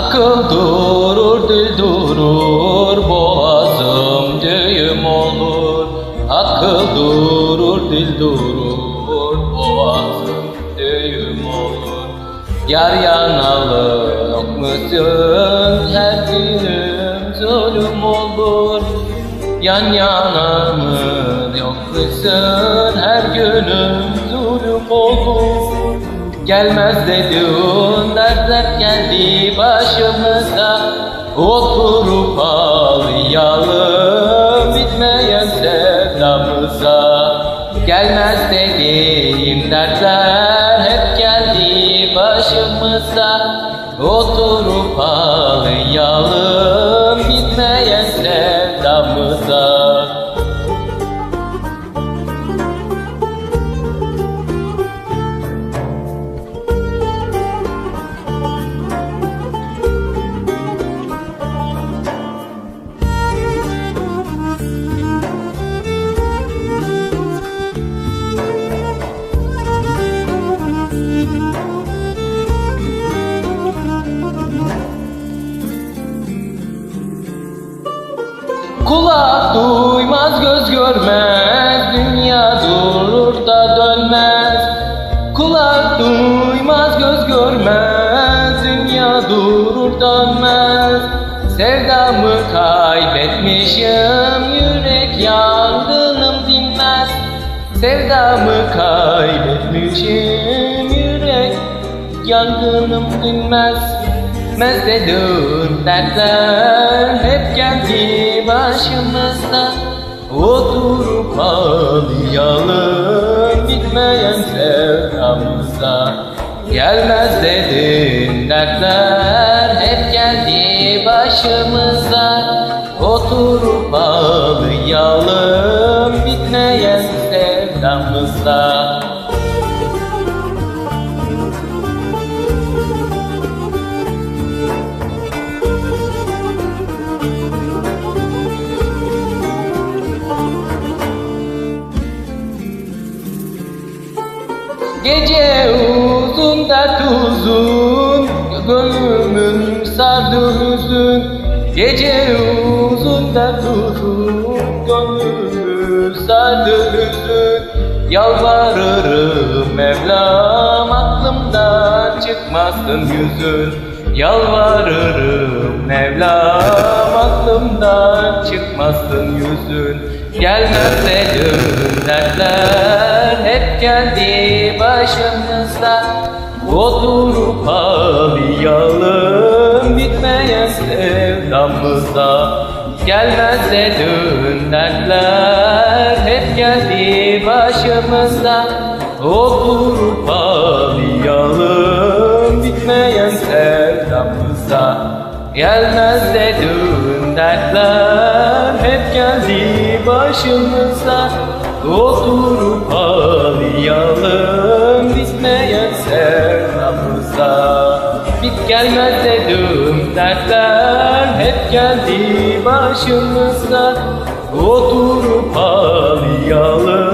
Akıl durur, dil durur, boğazım düğüm olur. Akıl durur, dil durur, boğazım düğüm olur. Yar yanalı yok musun, her günüm zulüm olur. Yan yana mı yok musun, her günüm zulüm olur. Gelmez dedin dertler geldi başımıza Oturup ağlayalım bitmeyen sevdamıza. Gelmez dediğin dertler hep geldi başımıza Oturup ağlayalım bitmeyen sevdamıza görmez Dünya durur da dönmez. Kulak duymaz göz görmez Dünya durur dönmez. Sevdamı kaybetmişim Yürek yangınım dinmez. Sevdamı kaybetmişim Yürek yangınım dinmez. Mezdedun dertler hep geldi başımızda Oturup ağlayalım bitmeyen sevdamıza Gelmez dedin dertler hep geldi başımıza. Oturup ağlayalım bitmeyen sevdamıza Gece uzun dert uzun Gönlümün sardı hüzün. Gece uzun dert uzun Gönlümü sardı hüzün. Yalvarırım Mevlam aklımdan çıkmasın yüzün. Yalvarırım Mevlam aklımdan çıkmasın yüzün Gelmez dedim dertler hep geldi başımıza Oturup ağlayalım bitmeyen sevdamıza Gelmez dedim dertler hep geldi başımıza Oturup ağlayalım bitmeyen sevdamıza Gelmez dedim dertler hep geldi başımıza Oturup ağlayalım bitmeyen sevdamıza. Bit gelmez dedim dertler hep geldi başımıza. Oturup ağlayalım